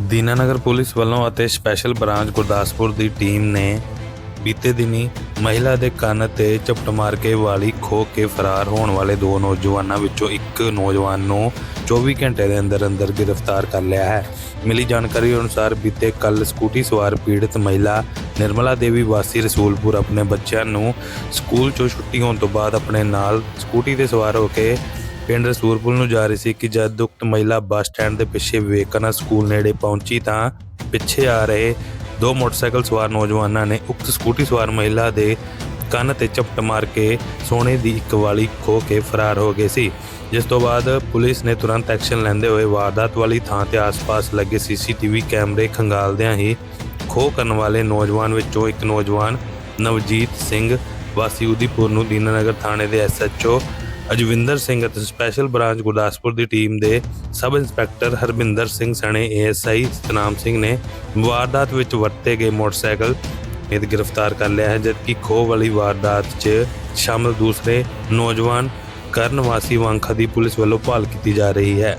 Dinanagar police ਵੱਲੋਂ ਅਤੇ special branch Gurdaspur ਦੀ ਟੀਮ ਨੇ ਬੀਤੇ ਦਿਨੀ ਮਹਿਲਾ ਦੇ ਕੰਨ ਤੇ ਝਪਟ ਮਾਰ ਕੇ ਵਾਲੀ ਖੋ ਕੇ ਫਰਾਰ ਹੋਣ ਵਾਲੇ ਦੋ ਨੌਜਵਾਨਾਂ ਵਿੱਚੋਂ ਇੱਕ ਨੌਜਵਾਨ ਨੂੰ 24 ਘੰਟੇ ਦੇ ਅੰਦਰ ਅੰਦਰ ਗ੍ਰਿਫਤਾਰ ਕਰ ਲਿਆ ਹੈ। ਮਿਲੀ ਜਾਣਕਾਰੀ ਅਨੁਸਾਰ ਬੀਤੇ ਕੱਲ ਸਕੂਟੀ ਸਵਾਰ ਪੀੜਤ ਮਹਿਲਾ ਨਿਰਮਲਾ ਦੇਵੀ ਵਾਸੀ ਰਸੂਲਪੁਰ ਆਪਣੇ ਬੱਚਿਆਂ ਨੂੰ ਸਕੂਲ ਚੋਂ ਛੁੱਟੀ ਹੋਣ ਤੋਂ ਬਾਅਦ ਆਪਣੇ ਨਾਲ ਸਕੂਟੀ ਤੇ ਸਵਾਰ ਹੋ ਕੇ ਪਿੰਡ ਰਸੂਰਪੁਰ ਨੂੰ ਜਾ ਰਹੀ ਸੀ ਕਿ ਜਦ ਉਕਤ ਮਹਿਲਾ ਬੱਸ ਸਟੈਂਡ ਦੇ ਪਿੱਛੇ ਵਿਵੇਕਾਨੰਦ ਸਕੂਲ ਨੇੜੇ ਪਹੁੰਚੀ ਤਾਂ ਪਿੱਛੇ ਆ ਰਹੇ ਦੋ ਮੋਟਰਸਾਈਕਲ ਸਵਾਰ ਨੌਜਵਾਨਾਂ ਨੇ ਉਕਤ ਸਕੂਟੀ ਸਵਾਰ ਮਹਿਲਾ ਦੇ ਕੰਨ ਤੇ ਚਪਟ ਮਾਰ ਕੇ ਸੋਨੇ ਦੀ ਇੱਕ ਵਾਲੀ ਖੋ ਕੇ ਫਰਾਰ ਹੋ ਗਏ ਸੀ। ਜਿਸ ਤੋਂ ਬਾਅਦ ਪੁਲਿਸ ਨੇ ਤੁਰੰਤ ਐਕਸ਼ਨ ਲੈਂਦੇ ਹੋਏ ਵਾਰਦਾਤ ਵਾਲੀ ਥਾਂ ਤੇ ਆਸ-ਪਾਸ ਲੱਗੇ ਸੀਸੀਟੀਵੀ ਕੈਮਰੇ ਖੰਗਾਲਦਿਆਂ ਹੀ ਖੋਹ ਕਰਨ ਵਾਲੇ ਨੌਜਵਾਨ ਵਿੱਚੋਂ ਇੱਕ ਨੌਜਵਾਨ ਨਵਜੀਤ ਸਿੰਘ ਵਾਸੀ ਉਦੀਪੁਰ ਨੂੰ ਦੀਨਾਨਗਰ ਥਾਣੇ ਦੇ ਐਸਐਚਓ ਅਜਵਿੰਦਰ ਸਿੰਘ ਅਤੇ ਸਪੈਸ਼ਲ ਬ੍ਰਾਂਚ ਗੁਰਦਾਸਪੁਰ ਦੀ ਟੀਮ ਦੇ ਸਬ ਇੰਸਪੈਕਟਰ ਹਰਬਿੰਦਰ ਸਿੰਘ ਸਣੇ ਏਐਸਆਈ ਸਤਨਾਮ ਸਿੰਘ ਨੇ ਵਾਰਦਾਤ ਵਿੱਚ ਵਰਤੇ ਗਏ ਮੋਟਰਸਾਈਕਲ ਇਹ ਗ੍ਰਿਫਤਾਰ ਕਰ ਲਿਆ ਹੈ, ਜਦਕਿ ਖੋਹ ਵਾਲੀ ਵਾਰਦਾਤ 'ਚ ਸ਼ਾਮਲ ਦੂਸਰੇ ਨੌਜਵਾਨ ਕਰਨ ਵਾਸੀ ਵਾਂਖਾ ਦੀ ਪੁਲਿਸ ਵੱਲੋਂ ਭਾਲ ਕੀਤੀ ਜਾ ਰਹੀ ਹੈ।